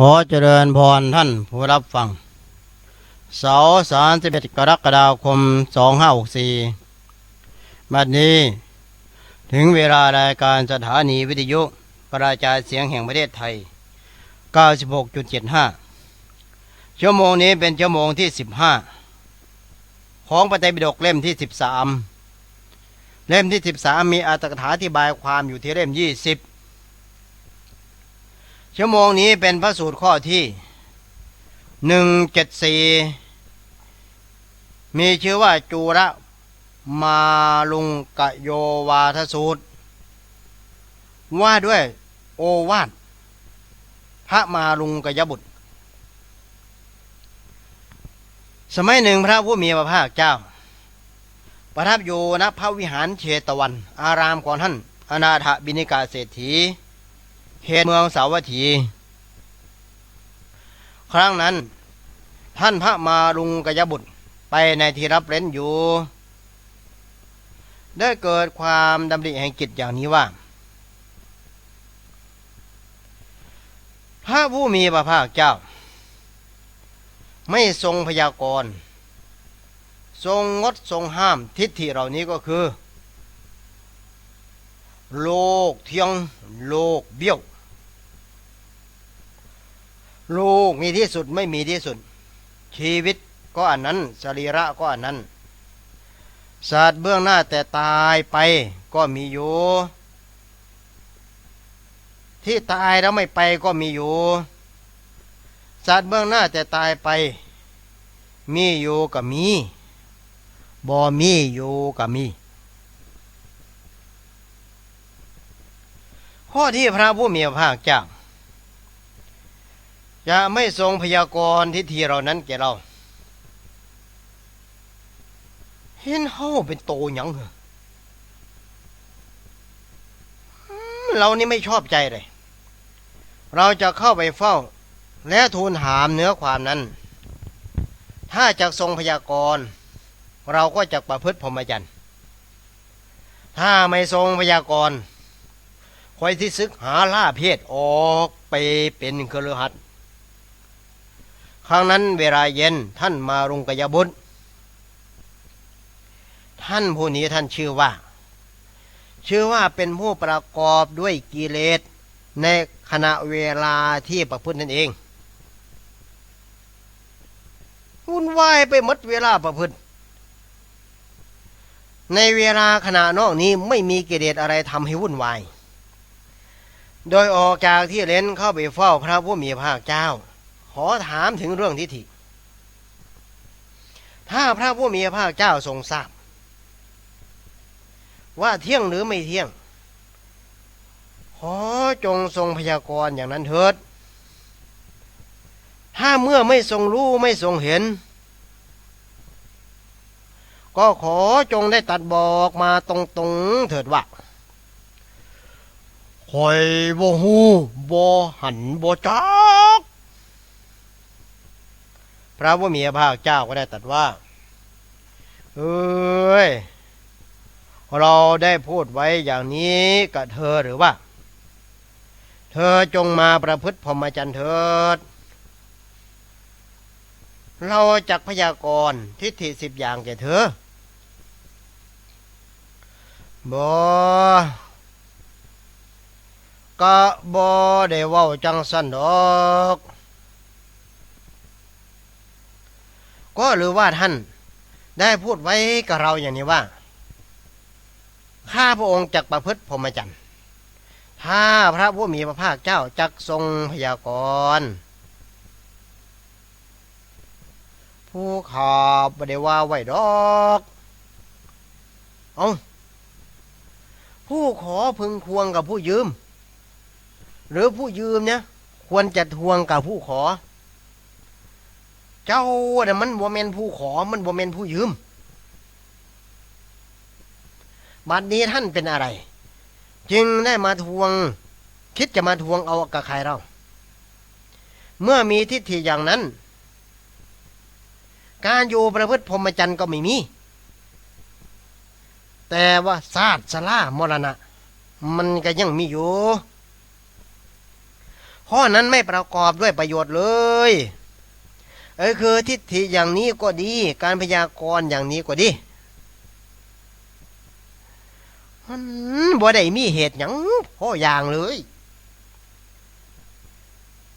ขอเจริญพรท่านผู้รับฟัง เสาร์สามสิบเอ็ดกรกฎาคมสองห้าหกสี่บัดนี้ ถึงเวลารายการสถานีวิทยุกระจายเสียงแห่งประเทศไทย 96.75 ชั่วโมงนี้เป็นชั่วโมงที่ 15 ของปฏิบิดกเล่มที่ 13 เล่มที่ 13 มีอัตถกถาอธิบายความอยู่ที่เล่ม 20 ชั่วโมงนี้เป็นพระสูตรข้อที่174มีชื่อว่าจูระมาลุงกะโยวาทสูตร ว่าด้วยโอวาทพระมาลุงกยบุตร สมัยหนึ่งพระผู้มีพระภาคเจ้า ประทับอยู่ณพระวิหารเชตวัน อารามของท่านอนาถบินิกาเศรษฐี เขตเมืองสาวัตถี ครั้งนั้น ท่านพระมาลุงกยบุตรไปในที่รับเล่นอยู่ ได้เกิดความดำริแห่งจิตอย่างนี้ว่า พระผู้มีพระภาคเจ้า ไม่ทรงพยากรณ์ ทรงงดทรงห้ามทิฏฐิเหล่านี้ก็คือ โลกเที่ยงโลกเบี้ยว โลกมีที่สุดไม่มีที่สุด ชีวิตก็อันนั้นสรีระก็อันนั้นศาสตว์เบื้องหน้าแต่ตายไปก็มีอยู่ ที่ตายแล้วไม่ไปก็มีอยู่ศาสตว์เบื้องหน้าแต่ตายไป มีอยู่กับมีบ่มีอยู่กับมี ข้อที่พระผู้มีภาคเจ้าจะไม่ทรงพยากรณ์ทิฏฐิเหล่านั้นแก่เรา เห็นเฮาเป็นโตหยังเหรอเรานี่ไม่ชอบใจเลย เราจะเข้าไปเฝ้า และทูลถามเนื้อความนั้น ถ้าจะทรงพยากรณ์เราก็จะประพฤติพรหมจรรย์ ถ้าไม่ทรงพยากรณ์ คอยที่ซึกหาล่าเพศออกไปเป็นเครือหัดครั้งนั้นเวลาเย็นท่านมารุงกยบุตรท่านผู้นี้ท่านชื่อว่า ชื่อว่าเป็นผู้ประกอบด้วยกิเลสในขณะเวลาที่ประพฤตินั่นเองวุ่นวายไปหมดเวลาประพฤติ ในเวลาขณะนอกนี้ไม่มีกิเลสอะไรทำให้วุ่นวาย โดยออกจากที่เลนเข้าไปเฝ้าพระผู้มีพระภาคเจ้า ขอถามถึงเรื่องทิฏฐิ ถ้าพระผู้มีพระภาคเจ้าทรงทราบ ว่าเที่ยงหรือไม่เที่ยง ขอจงทรงพยากรณ์อย่างนั้นเถิด ถ้าเมื่อไม่ทรงรู้ไม่ทรงเห็น ก็ขอจงได้ตัดบอกมาตรงๆเถิดว่า อยบ่ฮูบ่หันบ่จักพระผู้มีพระภาคเจ้าก็ได้ตรัดว่า เอ้ย เราได้พูดไว้อย่างนี้กับเธอหรือว่า เธอจงมาประพฤติพรหมจรรย์เถิด เราจักพยากรณ์ทิฏฐิสิบอย่างแก่เธอบ่ ก็บอได้เว้าจังสันดอก ก็หรือว่าท่าน ได้พูดไว้กับเราอย่างนี้ว่า ข้าพระองค์จักประพฤติพรหมจรรย์ ถ้าพระผู้มีพระภาคเจ้าจักทรงพยากรณ์ผู้ขาบได้ว่าไว้ดอกเอาผู้ขอพึงควงกับผู้ยืม หรือผู้ยืมเนี่ยควรจะทวงกับผู้ขอ เจ้าเนี่ยมันบ่เมนผู้ขอมันบ่เมนผู้ยืมบัดนี้ท่านเป็นอะไร จึงได้มาทวง คิดจะมาทวงเอากับใครเรา เมื่อมีทิฏฐิอย่างนั้น การอยู่ประพฤติพรหมจรรย์ก็ไม่มี แต่ว่าศาสตร์สลามรณะ มันก็ยังมีอยู่ ข้อนั้นไม่ประกอบด้วยประโยชน์เลยเออคือทิฏฐิอย่างนี้ก็ดี การพยากรณ์อย่างนี้ก็ดีมันบ่ได้มีเหตุหยังพ่ออย่างเลย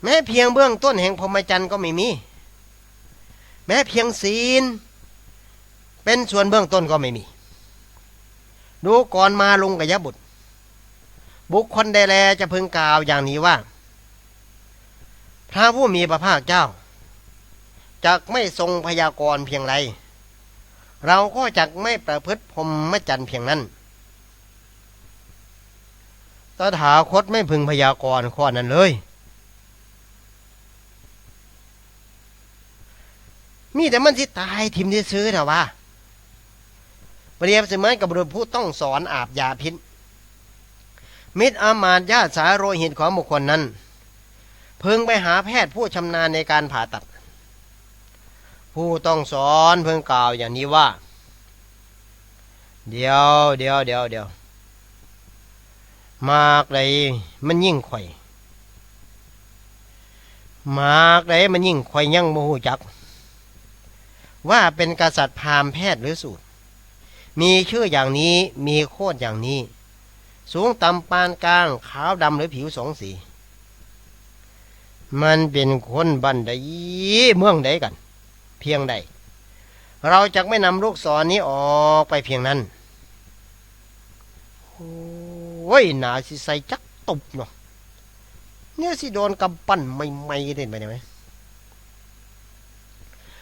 แม้เพียงเบื้องต้นแห่งพรหมจรรย์ก็ไม่มี แม้เพียงศีล เป็นส่วนเบื้องต้นก็ไม่มี ดูก่อนมาลงกยบุตร บุคคลใดแลจะพึงกล่าวอย่างนี้ว่า พระผู้มีพระภาคเจ้าจักไม่ทรงพยากรณ์เพียงไร เราก็จักไม่ประพฤติพรหมจรรย์เพียงนั้น ตถาคตไม่พึงพยากรณ์ข้อนั้นเลย มีแต่มันที่ตายทิมที่ซื้อเถอะว่าเปรียบเสมือนกับบุรุษผู้ต้องสอนอาบยาพิษมิตรอามาตญาติสาโรหิตของบุคคลนั้น เพึงไปหาแพทย์ผู้ชำนาญในการผ่าตัด ผู้ต้องสอนเพิ่งกล่าวอย่างนี้ว่า เดี๋ยวเดี๋ยวเดี๋ยวเดี๋ยวมากใดมันยิ่งข่อยมากใดมันยิ่งข่อยยังโมหูจัก ว่าเป็นกษัตริย์พามแพทย์หรือสูตร มีชื่ออย่างนี้มีโคดอย่างนี้ สูงต่ำปานกลางขาวดำหรือผิวสองสี มันเป็นคนบันไดเมืองใดกัน เพียงใด เราจะไม่นำลูกศรนนี้ออกไปเพียงนั้น โอ้ยหนาสิใส่จักตบเนาะเนี่ยสิโดนกำปั้นไม่ไม่ๆเด่นไปได้ไหม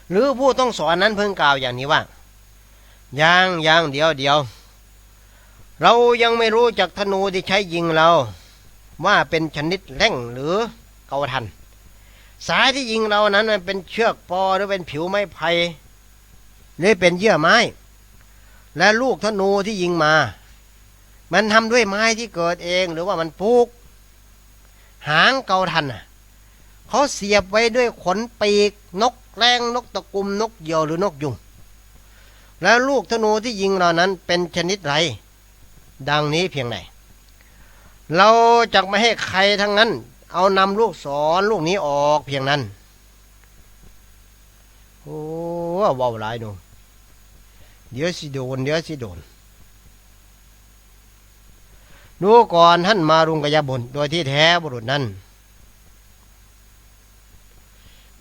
หรือผู้ต้องสอนนั้นเพิ่งกล่าวอย่างนี้ว่ายังยังเดียวเดียว เรายังไม่รู้จักธนูที่ใช้ยิงเรา ว่าเป็นชนิดแร่งหรือเกาทัน สายที่ยิงเรานั้นมันเป็นเชือกปอหรือเป็นผิวไม้ไผ่หรือเป็นเยื่อไม้ และลูกธนูที่ยิงมา มันทำด้วยไม้ที่เกิดเองหรือว่ามันปลูก หางเกาทันน่ะเขาเสียบไว้ด้วยขนปีกนกแรงนกตะกุมนกเหยี่ยวหรือนกยุง แล้วลูกธนูที่ยิงเรานั้นเป็นชนิดไร ดังนี้เพียงไหนเราจะไม่ให้ใครทั้งนั้น เอานำลูกศรลูกนี้ออกเพียงนั้น โอ้ว้าวหลายหนูเดี๋ยวสิโดน เดี๋ยวสิโดน ดูก่อนท่านมารุงกยบุตรโดยที่แท้บุรุษนั้น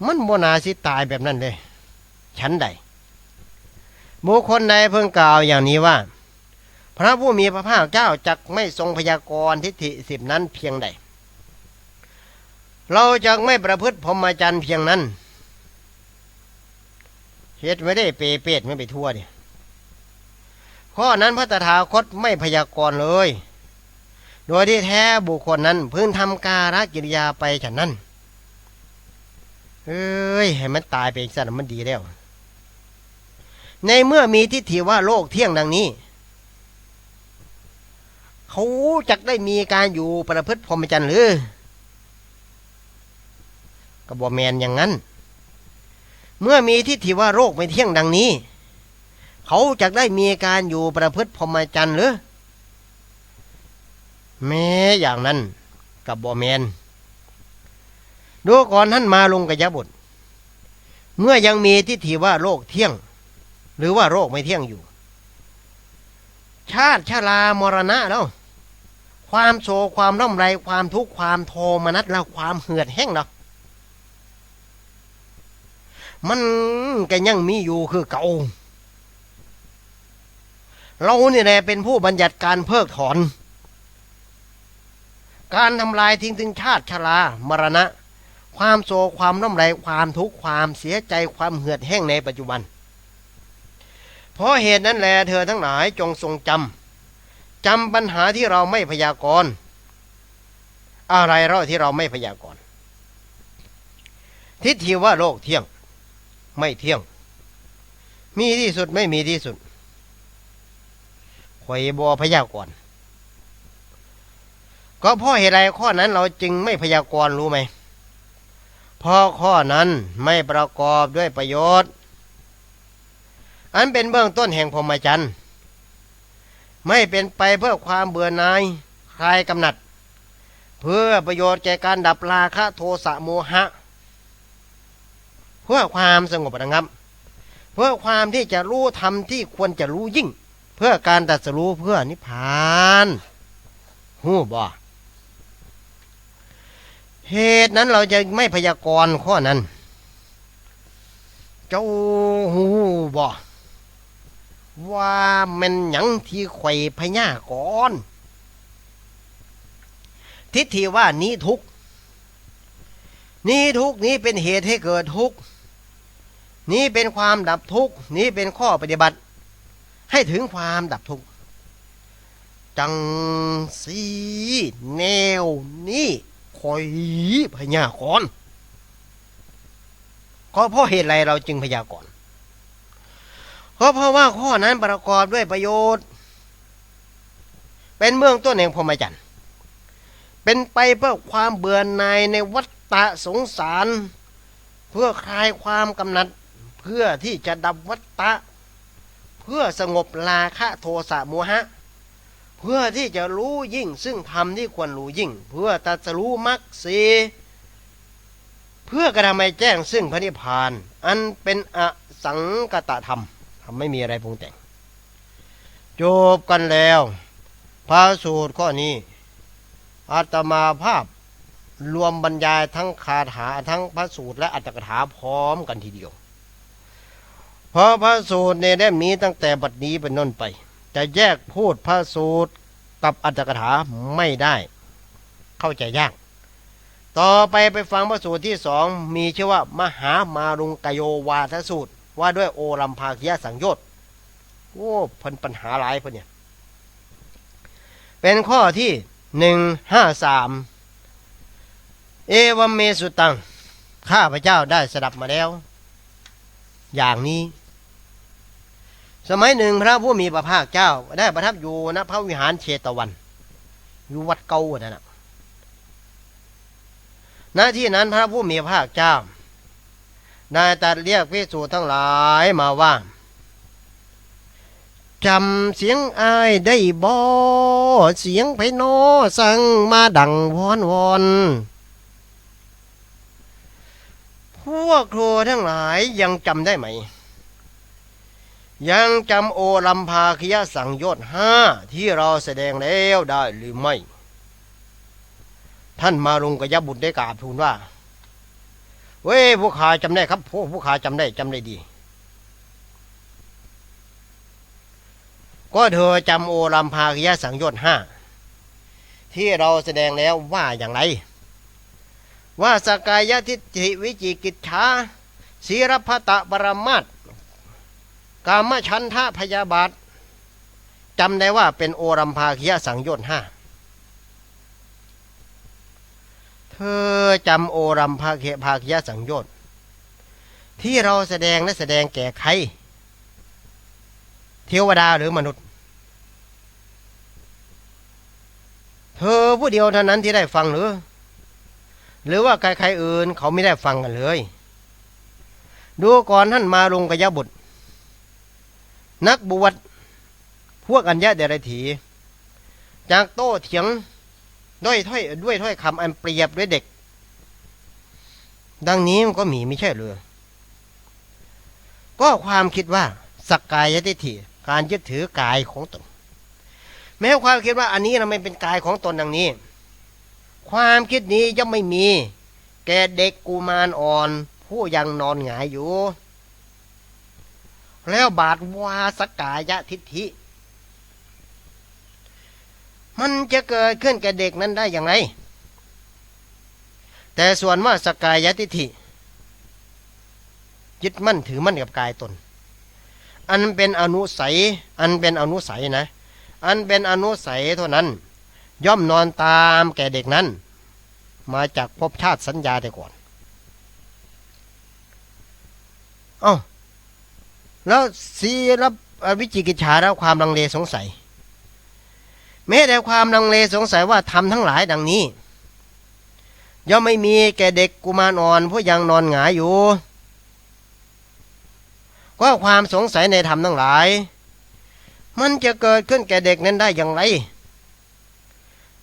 มันโมนาสิตายแบบนั้นเลย ฉันใดบุคคลใดเพิ่งกล่าวอย่างนี้ว่า พระผู้มีพระภาคเจ้าจักไม่ทรงพยากรณ์ทิฏฐิสิบนั้นเพียงใด เราจะไม่ประพฤติพรหมจรรย์เพียงนั้นเฮ็ดไม่ได้เปเปดไม่ไปทั่วดิข้อนั้นพระตถาคตไม่พยากรณ์เลย โดยที่แท้บุคคลนั้นพึงทำการกิริยาไปฉันนั้นเอ้ยให้มันตายไปอีกสัตว์มันดีแล้ว ในเมื่อมีทิฏฐิว่าโลกเที่ยงดังนี้ เขาจักได้มีการอยู่ประพฤติพรหมจรรย์หรือ ก็บอแมนอย่างนั้น เมื่อมีทิฏฐิว่าโรคไม่เที่ยงดังนี้ เขาจักได้มีการอยู่ประพฤติพรหมจรรย์หรือ แม้อย่างนั้นกับบอแมนดูก่อนท่านมาลงกยบุตรเมื่อยังมีทิฏฐิว่าโลกเที่ยง หรือว่าโรคไม่เที่ยงอยู่ ชาติชรามรณะแล้ว ความโศความร่ำไรความทุกข์ความโทมนัสแล้วความเหือดแห้งแล้ว มันก็ยังมีอยู่คือเก่า เราเนี่ยแหละเป็นผู้บัญญัติการเพิกถอน การทำลายทิ้งถึงชาติชรามรณะ ความโศกความร่ำไรความทุกข์ความเสียใจความเหือดแห้งในปัจจุบัน เพราะเหตุนั้นแหละเธอทั้งหลายจงทรงจำจำปัญหาที่เราไม่พยากรณ์อะไรเราที่เราไม่พยากรณ์ทิฏฐิว่าโลกเที่ยง ไม่เที่ยง มีที่สุดไม่มีที่สุดข่อยบอพยากรณ์ก็เพราะเหตุใดข้อนั้นเราจึงไม่พยากรณ์รู้ไหมเพราะข้อนั้นไม่ประกอบด้วยประโยชน์ อันเป็นเบื้องต้นแห่งพรหมจรรย์ไม่เป็นไปเพื่อความเบื่อหน่ายคลายกำหนัด เพื่อประโยชน์แก่การดับราคะโทสะโมหะ เพื่อความสงบระงับ เพื่อความที่จะรู้ธรรมที่ควรจะรู้ยิ่ง เพื่อการตรัสรู้เพื่อนิพพานหู้บ่เหตุนั้นเราจะไม่พยากรณ์ข้อนั้น เจ้าหูบ่ว่ามันหยังที่ไข่พญากรทิฏฐิว่านี้ทุก นี้ทุกนี้เป็นเหตุให้เกิดทุกข์ นี้เป็นความดับทุกข์นี้เป็นข้อปฏิบัติ ให้ถึงความดับทุกข์จังสีแนวนี้คอยพญากรณ์ก็เพราะเหตุไรเราจึงพยากรณ์ก็เพราะว่าข้อนั้นประกอบด้วยประโยชน์ เป็นเบื้องต้นแห่งพรหมจรรย์เป็นไปเพื่อความเบื่อหน่ายในวัฏฏะสงสาร เพื่อคลายความกำหนัด พื่อที่จะดับวัฏฏะเพื่อสงบราคะโทสะโมหะ เพื่อที่จะรู้ยิ่งซึ่งธรรมที่ควรรู้ยิ่ง เพื่อตัสรู้มรรคสีเพื่อกระทำให้แจ้งซึ่งพระนิพพาน อันเป็นอสังกตธรรมทำไม่มีอะไรปรุงแต่งจบกันแล้วพระสูตรข้อนี้อาตมาภาพรวมบรรยายทั้งคาถาทั้งพระสูตรและอัตถกถาพร้อมกันทีเดียว เพราะพระสูตรเนี่ยได้มีตั้งแต่บัดนี้เป็นต้นไป จะแยกพูดพระสูตรกับอัตถกถาไม่ได้ เข้าใจยาก ต่อไปไปฟังพระสูตรที่สองมีชื่อว่ามหามารุงกโยวาทสูตร ว่าด้วยโอรัมภาคียสังโยชน์โอ้พันปัญหาหลายเพิ่นเนี่ยเป็นข้อที่หนึ่งห้าสามเอวมเมสุตัง ข้าพระเจ้าได้สดับมาแล้ว อย่างนี้ สมัยหนึ่งพระผู้มีพระภาคเจ้า ได้ประทับอยู่ณพระวิหารเชตวัน อยู่วัดเก่านั่นนะณที่นั้นพระผู้มีพระภาคเจ้า ได้ตัดเรียกพิสูจน์ทั้งหลายมาว่าจำเสียงอายได้บ่เสียงไพโนสั่งมาดังวอนวอนพวกครูทั้งหลายยังจำได้ไหม ยังจำโอลัมพาคยสังโยชน์ห้าที่เราแสดงแล้วได้หรือไม่ ท่านมารุงกยบุตรได้กราบทูลว่า เว้ยผู้ขาจำได้ครับพวกผู้ขาจำได้จำได้ดี ก็เธอจำโอลัมพาคยสังโยชน์ห้าที่เราแสดงแล้วว่าอย่างไร ว่าสกายทิฏฐิวิจิกิจฉาศีรพตะปรมัตถ กามชันทะพยาบาทจำได้ว่าเป็นโอรัมภาคียสังโยชน์ห้าเธอจำโอรัมภาคีภาคียสังโยชน์ที่เราแสดงและแสดงแก่ใคร เทวดาหรือมนุษย์ เธอผู้เดียวเท่านั้นที่ได้ฟังหรือ หรือว่าใครๆอื่นเขาไม่ได้ฟังกันเลย ดูก่อนท่านมาลงกยบุตร นักบวชพวกอัญญาเดรัจฉีจากโต้เถียงด้วยถ้อยด้วยถ้อยคำอันเปรียบด้วยเด็ก ดังนี้มันก็มีไม่ใช่เลยก็ความคิดว่าสักกายทิฏฐิการยึดถือกายของตน แม้ความคิดว่าอันนี้เราไม่เป็นกายของตนดังนี้ ความคิดนี้ย่อมไม่มี แก่เด็กกุมารอ่อน ผู้ยังนอนหงายอยู่ แล้วบาดวาสกายะทิฏฐิ มันจะเกิดขึ้นแก่เด็กนั้นได้อย่างไร แต่ส่วนว่าสกายะทิฏฐิ ยึดมั่นถือมั่นกับกายตน อันเป็นอนุสัย อันเป็นอนุสัยนะ อันเป็นอนุสัยเท่านั้น ย่อมนอนตามแก่เด็กนั้น มาจากภพชาติสัญญาแต่ก่อน เอ้า แล้วสีรับวิจิกิจฉาแล้วความลังเลสงสัย แม้แต่ความลังเลสงสัยว่าทำทั้งหลายดังนี้ ย่อมไม่มีแก่เด็กกุมารอ่อนผู้ยังนอนหงายอยู่ ก็ความสงสัยในธรรมทั้งหลาย มันจะเกิดขึ้นแก่เด็กนั้นได้อย่างไร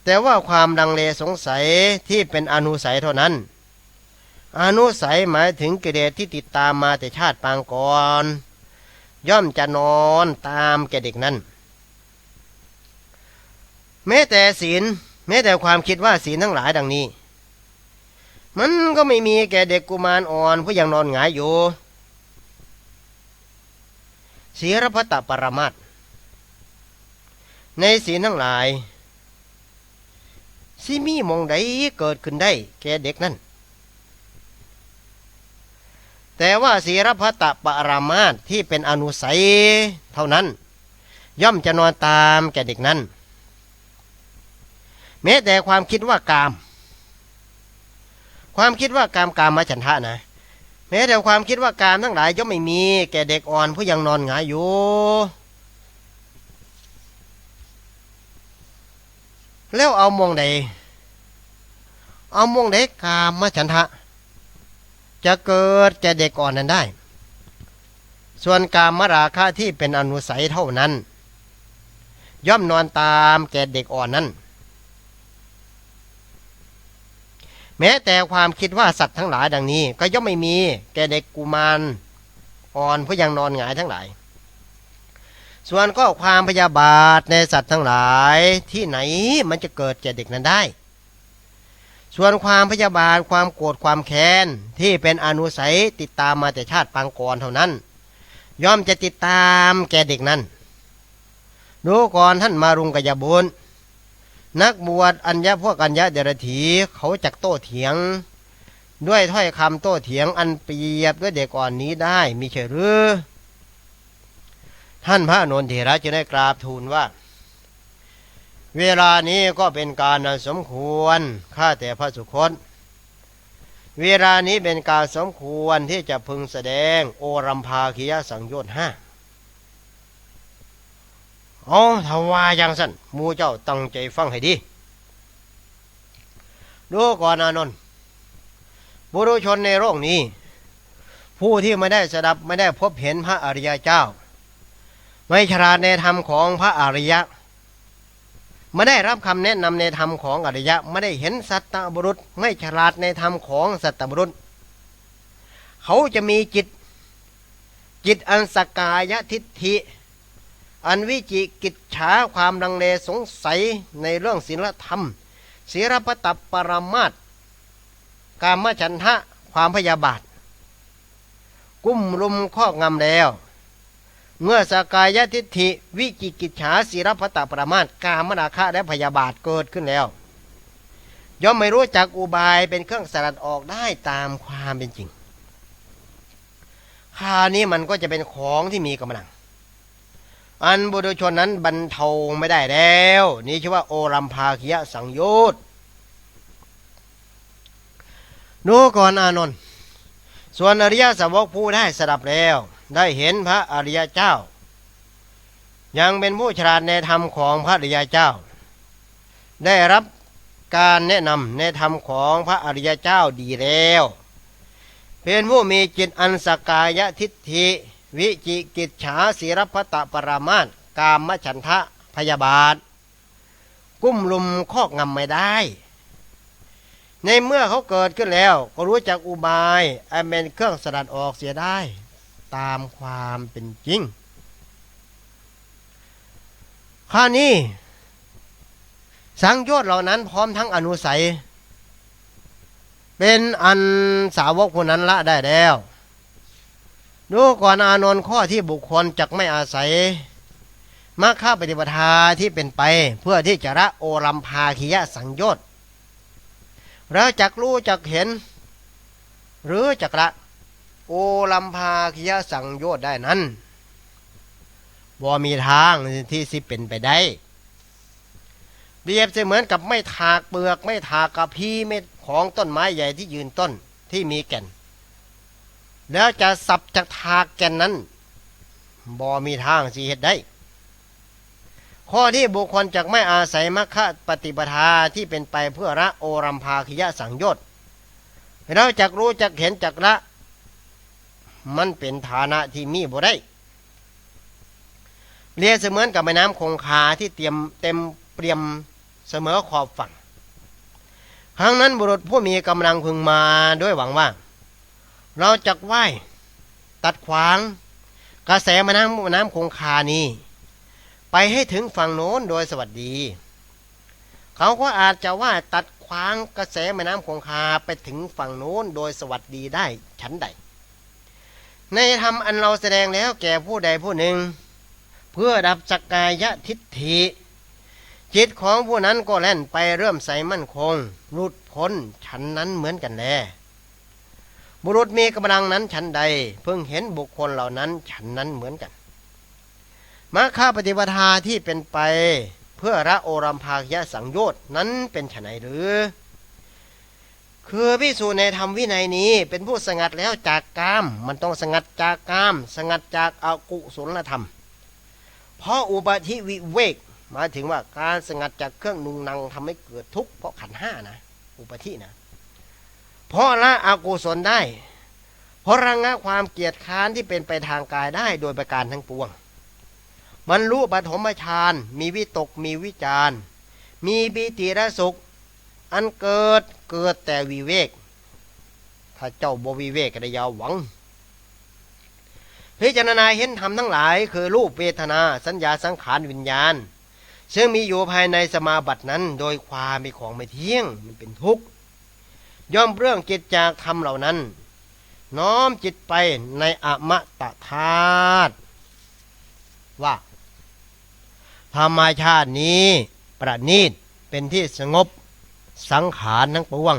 แต่ว่าความดังเลสงสัยที่เป็นอนุสัยเท่านั้นอนุสัยหมายถึงกิเลสที่ติดตามมาแต่ชาติปางก่อน ย่อมจะนอนตามแก่เด็กนั้น แม้แต่ศีลแม้แต่ความคิดว่าศีลทั้งหลายดังนี้ มันก็ไม่มีแก่เด็กกุมารอ่อนผู้ยังนอนหงายอยู่ศีรพตปรมาตในศีลทั้งหลายสิมีมองใดเกิดขึ้นได้ แก่เด็กนั้น แต่ว่าศีรพตปรามาตที่เป็นอนุสัยเท่านั้น ย่อมจะนอนตามแก่เด็กนั้น แม้แต่ความคิดว่ากาม ความคิดว่ากามกามมาฉันทะนะแม้แต่ความคิดว่ากามทั้งหลายย่อมไม่มีแก่เด็กอ่อนผู้ยังนอนหงายอยู่แล้วเอามองใดเอามองใดกามมาฉันทะ จะเกิดแก่เด็กอ่อนนั้นได้ ส่วนการมราคะที่เป็นอนุสัยเท่านั้น ย่อมนอนตามแก่เด็กอ่อนนั้น แม้แต่ความคิดว่าสัตว์ทั้งหลายดังนี้ ก็ย่อมไม่มีแก่เด็กกุมารอ่อนผู้ยังนอนหงายทั้งหลาย ส่วนก็ความพยาบาทในสัตว์ทั้งหลายที่ไหนมันจะเกิดแก่เด็กนั้นได้ ส่วนความพยาบาทความโกรธความแค้นที่เป็นอนุสัยติดตามมาแต่ชาติปางก่อนเท่านั้น ย่อมจะติดตามแก่เด็กนั้น ดูก่อนท่านมารุงกยาบุญนักบวชอัญญาพวกอัญญาเดรถีเขาจักโต้เถียง ด้วยถ้อยคำโต้เถียงอันเปรียบด้วยเด็กอ่อนนี้ได้มีเฉหรือ ท่านพระนนทเถระจะได้กราบทูลว่า เวลานี้ก็เป็นการสมควรข้าแต่พระสุคตเวลานี้เป็นการสมควรที่จะพึงแสดงโอรัมภาคียสังโยชน์ห้าเอาทว่าอย่างสั้นมูเจ้าตั้งใจฟังให้ดีดูก่อนอนนท์บุรุชนในโลกนี้ ผู้ที่ไม่ได้สดับไม่ได้พบเห็นพระอริยเจ้า ไม่ฉลาดในธรรมของพระอริยะ ไม่ได้รับคำแนะนำในธรรมของอริยะไม่ได้เห็นสัตตบุรุษ ไม่ฉลาดในธรรมของสัตตบุรุษ เขาจะมีจิต จิตอันสกายทิฏฐิ อันวิจิกิจฉาความดังเลสงสัยในเรื่องศีลธรรมศีรปตับปรมาตกามฉันทะความพยาบาท กุ้มรุมข้องำแล้ว เมื่อสกายทิฏฐิวิจิกิจฉาศีรพตปรมาตกามราคะและพยาบาทเกิดขึ้นแล้ว ย่อมไม่รู้จักอุบายเป็นเครื่องสลัดออกได้ตามความเป็นจริงค่านี้มันก็จะเป็นของที่มีกำลัง อันบุรุชนนั้นบรรเทาไม่ได้แล้ว นี่ชื่อว่าโอรัมภาคิยะสังโยชน์ดูก่อนอานนท์ส่วนอริยสาวกผู้ได้สดับแล้ว ได้เห็นพระอริยเจ้า ยังเป็นผู้ฉลาดในธรรมของพระอริยเจ้า ได้รับการแนะนำในธรรมของพระอริยเจ้าดีแล้ว เป็นผู้มีจิตอันสกายทิฏฐิ วิจิกิจฉาศีรพตปรามาตกามฉันทะพยาบาท กุ้มลุมคอกงำไม่ได้ ในเมื่อเขาเกิดขึ้นแล้ว ก็รู้จักอุบายอันเป็นเครื่องสลัดออกเสียได้ ตามความเป็นจริง ข้านี้ สังโยชน์เหล่านั้นพร้อมทั้งอนุสัย เป็นอันสาวกผู้นั้นละได้แล้วดูก่อนอานนท์ข้อที่บุคคลจักไม่อาศัยมรรคปฏิปทาที่เป็นไปเพื่อที่จะละโอรัมภาคิยะสังโยชน์แล้วจักรู้จักเห็น หรือจักละ โอรัมภาคิยะสังโยชน์ได้นั้นบ่มีทางที่สิเป็นไปได้เปรียบเสมือนกับไม่ถากเปลือกไม่ถากกระพี้เม็ดของต้นไม้ใหญ่ที่ยืนต้นที่มีแก่น แล้วจะสับจากถากแก่นนั้นบ่มีทางสิเหตุได้ ข้อที่บุคคลจักไม่อาศัยมรรคปฏิปทาที่เป็นไปเพื่อละโอรัมภาคิยะสังโยชน์เราจักรู้จักเห็นจักละ มันเป็นฐานะที่มีบ่ได้เรียเสมือนกับแม่น้ำคงคาที่เตรียมเต็มเปรียมเสมอขอบฝั่ง ครั้งนั้นบุรุษผู้มีกำลังพึงมาด้วยหวังว่า เราจะไหว้ตัดขวาง กระแสแม่น้ำแม่น้ำคงคานี้ ไปให้ถึงฝั่งโน้นโดยสวัสดี เขาก็อาจจะว่าตัดขวางกระแสแม่น้ำคงคาไปถึงฝั่งโน้นโดยสวัสดีได้ชั้นใด ในธรรมอันเราแสดงแล้วแก่ผู้ใดผู้หนึ่ง เพื่อดับสกกายทิฏฐิ จิตของผู้นั้นก็แล่นไปเริ่มใสมั่นคงหลุดพ้นฉันนั้นเหมือนกันแลบุรุษมีกำลังนั้นฉันใด เพิ่งเห็นบุคคลเหล่านั้นฉันนั้นเหมือนกันมาค่าปฏิปทาที่เป็นไป เพื่อระโอรัมภากยะสังโยชน์นั้นเป็นไฉนหรือ คือพิสูจน์ในธรรมวินัยนี้ เป็นผู้สงัดแล้วจากกาม มันต้องสงัดจากกาม สงัดจากอากุศลธรรม เพราะอุปาทิวิเวกหมายถึงว่าการสงัดจากเครื่องนุงนังทำให้เกิดทุกข์เพราะขันห้านะอุปาทินะเพราะละอากุศลได้ เพราะระงับความเกียดค้านที่เป็นไปทางกายได้โดยประการทั้งปวงบรรลุปฐมฌานมีวิตกมีวิจารมีปีติและสุข อันเกิด เกิดแต่วิเวก ถ้าเจ้าบวิเวกก็ได้ยาวหวังพิจารณาเห็นธรรมทั้งหลาย คือรูปเวทนาสัญญาสังขารวิญญาณ ซึ่งมีอยู่ภายในสมาบัตินั้น โดยความเป็นของไม่เที่ยงมันเป็นทุกข์ย่อมเรื่องจิตจากธรรมเหล่านั้น น้อมจิตไปในอมตะธาตุว่าธรรมชาตินี้ประณีตเป็นที่สงบ สังขารทั้งปวง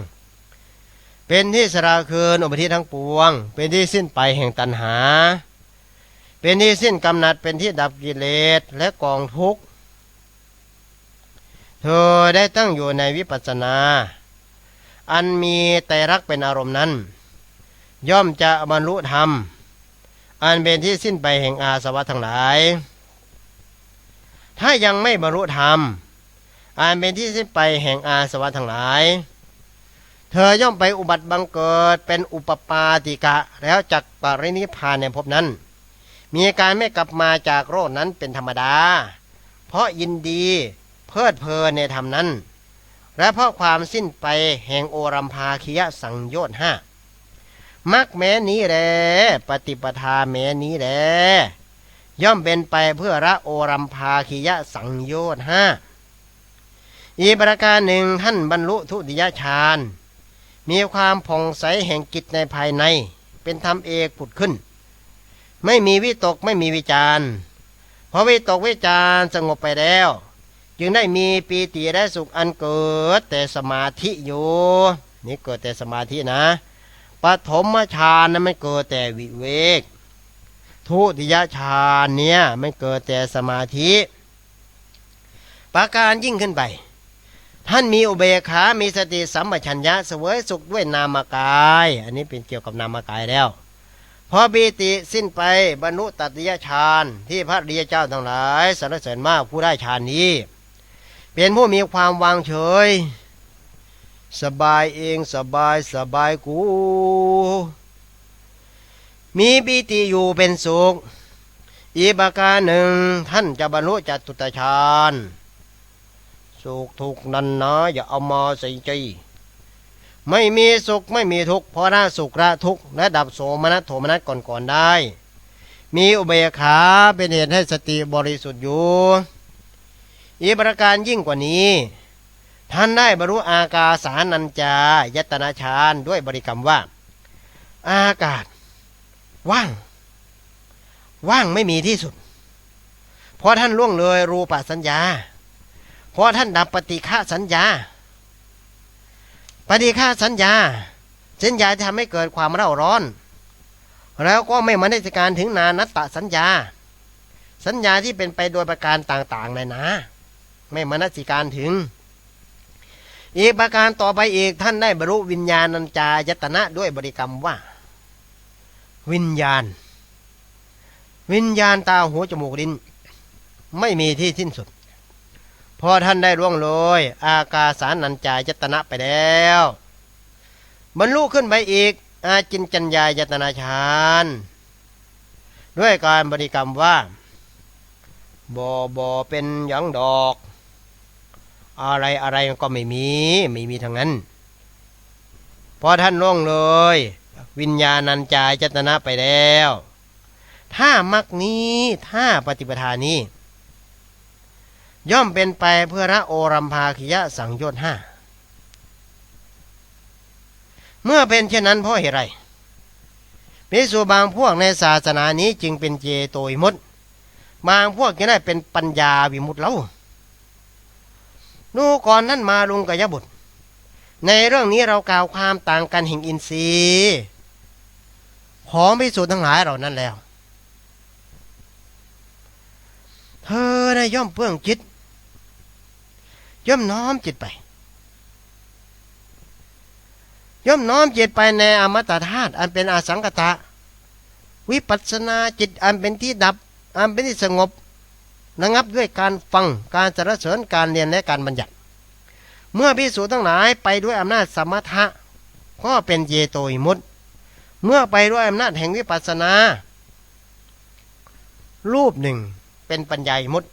เป็นที่สราคืนอุปธิทั้งปวง เป็นที่สิ้นไปแห่งตัณหา เป็นที่สิ้นกำนัดเป็นที่ดับกิเลสและกองทุกข์ เธอได้ตั้งอยู่ในวิปัสสนา อันมีแต่รักเป็นอารมณ์นั้น ย่อมจะบรรลุธรรม อันเป็นที่สิ้นไปแห่งอาสวะทั้งหลาย ถ้ายังไม่บรรลุธรรม อันเป็นที่สิ้นไปแห่งอาสวะทั้งหลาย เธอย่อมไปอุบัติบังเกิดเป็นอุปปาติกะแล้วจักปรินิพานในภพนั้น มีการไม่กลับมาจากโรคนั้นเป็นธรรมดา เพราะยินดีเพลิดเพลินในธรรมนั้น และเพราะความสิ้นไปแห่งโอรัมภาคียสังโยชน์ห้ามักแม้นี้แลปฏิปทาแม้นี้แลย่อมเป็นไปเพื่อละโอรัมภาคียสังโยชน์ห้า อีกประการหนึ่งท่านบรรลุทุติยฌาน มีความผ่องใสแห่งกิจในภายใน เป็นธรรมเอกผุดขึ้น ไม่มีวิตกไม่มีวิจารเพราะวิตกวิจารสงบไปแล้ว จึงได้มีปีติและสุขอันเกิดแต่สมาธิอยู่นี่เกิดแต่สมาธินะปฐมฌานนั้นไม่เกิดแต่วิเวก ทุติยฌานเนี่ยไม่เกิดแต่สมาธิ ประการยิ่งขึ้นไป ท่านมีอุเบกขา มีสติสัมปชัญญะเสวยสุขด้วยนามกาย อันนี้เป็นเกี่ยวกับนามกายแล้ว พอปีติสิ้นไปบรรลุตัตยฌานที่พระเรียเจ้าทั้งหลายสรรเสริญมากผู้ได้ฌานนี้ เป็นผู้มีความวางเฉย สบายเองสบายสบายกู มีปีติอยู่เป็นสุข อีกประการหนึ่งท่านจะบรรลุจัตุตฌาน สุขทุกข์นันนะอย่าเอามาใส่ใจ ไม่มีสุขไม่มีทุกข์เพราะละสุขละทุกข์และดับโสมนัสโทมนัสก่อนๆได้ มีอุเบกขาเป็นเหตุให้สติบริสุทธิ์อยู่อีกประการยิ่งกว่านี้ ท่านได้บรรลุอากาสานัญจายตนาฌานด้วยบริกรรมว่า อากาศ ว่าง ว่างไม่มีที่สุดเพราะท่านล่วงเลยรูปสัญญา เพราะท่านดับปฏิฆาสัญญา ปฏิฆาสัญญา สัญญาที่ทำให้เกิดความเร่าร้อน แล้วก็ไม่มาในการถึงนานัตตสัญญา สัญญาที่เป็นไปโดยประการต่างๆเลยนะ ไม่มนสิการถึง อีกประการต่อไปอีกท่านได้บรรลุวิญญาณัญจายตนะด้วยบริกรรมว่า วิญญาณ วิญญาณตาหูจมูกลิ้นไม่มีที่สิ้นสุด พอท่านได้ร่วงโรยอากาสานัญจายตนะไปแล้วบรรลุขึ้นไปอีก อาจินจัญญายตนาฌานด้วยการบริกรรมว่าบอบอเป็นหยังดอก อะไรอะไรก็ไม่มี ไม่มีทั้งนั้น พอท่านล่วงเลย วิญญาณัญจายจตนะไปแล้ว ถ้ามักนี้ถ้าปฏิปทานี้ ย่อมเป็นไปเพื่อระโอรัมภาคิยะสังโยชน์ห้าเมื่อเป็นเช่นนั้นเพราะเหตุไรพิสูบางพวกในศาสนานี้จึงเป็นเจโตวิมุตบางพวกจะได้เป็นปัญญาวิมุตเล่าดูก่อนนั่นมาลุงกยบุตร ในเรื่องนี้เรากล่าวความต่างกันแห่งอินทรีย์ของพิสูจน์ทั้งหลายเหล่านั้นแล้ว เธอได้ย่อมเพื่องจิต ย่อมน้อมจิตไป ย่อมน้อมจิตไปในอมตะธาตุอันเป็นอาสังกตะ วิปัสสนาจิตอันเป็นที่ดับ อันเป็นที่สงบระงับด้วยการฟังการสรรเสริญการเรียนและการบัญญัติ เมื่อพิสูจน์ทั้งหลายไปด้วยอำนาจสมถะก็เป็นเยโตวิมุตเมื่อไปด้วยอำนาจแห่งวิปัสสนา รูปหนึ่งเป็นปัญญาวิมุต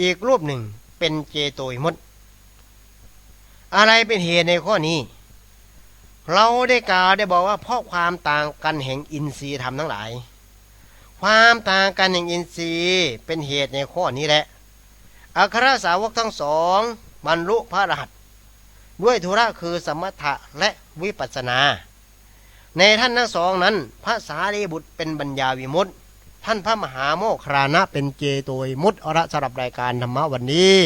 อีกรูปหนึ่งเป็นเจโตวิมุต อะไรเป็นเหตุในข้อนี้ เราได้กล่าวได้บอกว่าเพราะความต่างกันแห่งอินทรีย์ธรรมทั้งหลาย ความต่างกันแห่งอินทรีย์เป็นเหตุในข้อนี้แหละอัครสาวกทั้งสองบรรลุพระรหัสด้วยธุระคือสมถะและวิปัสสนา ในท่านทั้งสองนั้นพระสารีบุตรเป็นบัญญาวิมุตติท่านพระมหาโมครานะเป็นเจโตวิมุตตอระสำหรับรายการธรรมะวันนี้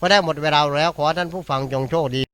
ก็ได้หมดเวลาแล้วขอท่านผู้ฟังจงโชคดี